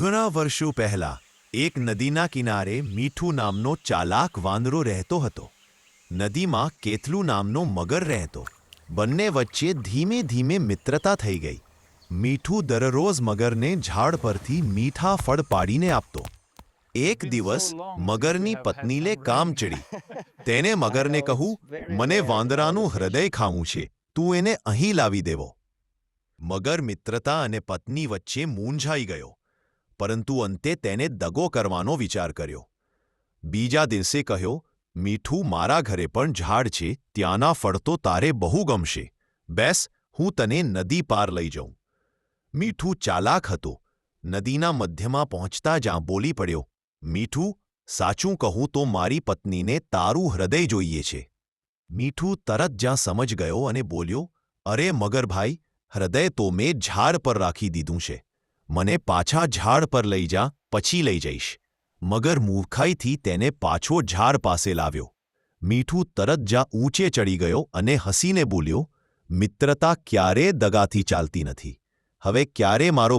ઘણા વર્ષો પહેલા, એક નદીના કિનારે મીઠું નામનો ચાલાક વાંદરો રહેતો હતો. નદીમાં કેથલું નામનો મગર રહેતો. બંને વચ્ચે ધીમે ધીમે મિત્રતા થઈ ગઈ. મીઠું દરરોજ મગરને ઝાડ પરથી મીઠા ફળ પાડીને આપતો. એક દિવસ મગરની પત્નીને કામ ચડી. તેને મગરને કહું, મને વાંદરાનું હૃદય ખાવું છે. તું એને અહીં લાવી દેવો. મગર મિત્રતા અને પત્ની વચ્ચે મૂંઝાઈ ગયો. પરંતુ અંતે તેને દગો કરવાનો વિચાર કર્યો. બીજા દિવસે કહ્યો, મીઠું મારા ઘરે પણ ઝાડ છે, ત્યાંના ફળ તો તારે બહુ ગમશે. બેસ, હું તને નદી પાર લઈ જાઉં. મીઠું ચાલાક હતો. નદીના મધ્યમાં પહોંચતા જ બોલી પડ્યો, મીઠું, સાચું કહું તો મારી પત્નીને તારું હૃદય જોઈએ છે. મીઠું તરત જ્યાં સમજ ગયો અને બોલ્યો, અરે મગરભાઈ, હૃદય તો મેં ઝાડ પર રાખી દીધું છે. મને પાછા ઝાડ પર લઈ જા, પછી લઈ જઈશ. મગર મૂર્ખાઈથી તેને પાછો ઝાડ પાસે લાવ્યો. મીઠું તરત જ્યાં ઊંચે ચડી ગયો અને હસીને બોલ્યો, મિત્રતા ક્યારે દગાથી ચાલતી નથી. હવે ક્યારે મારો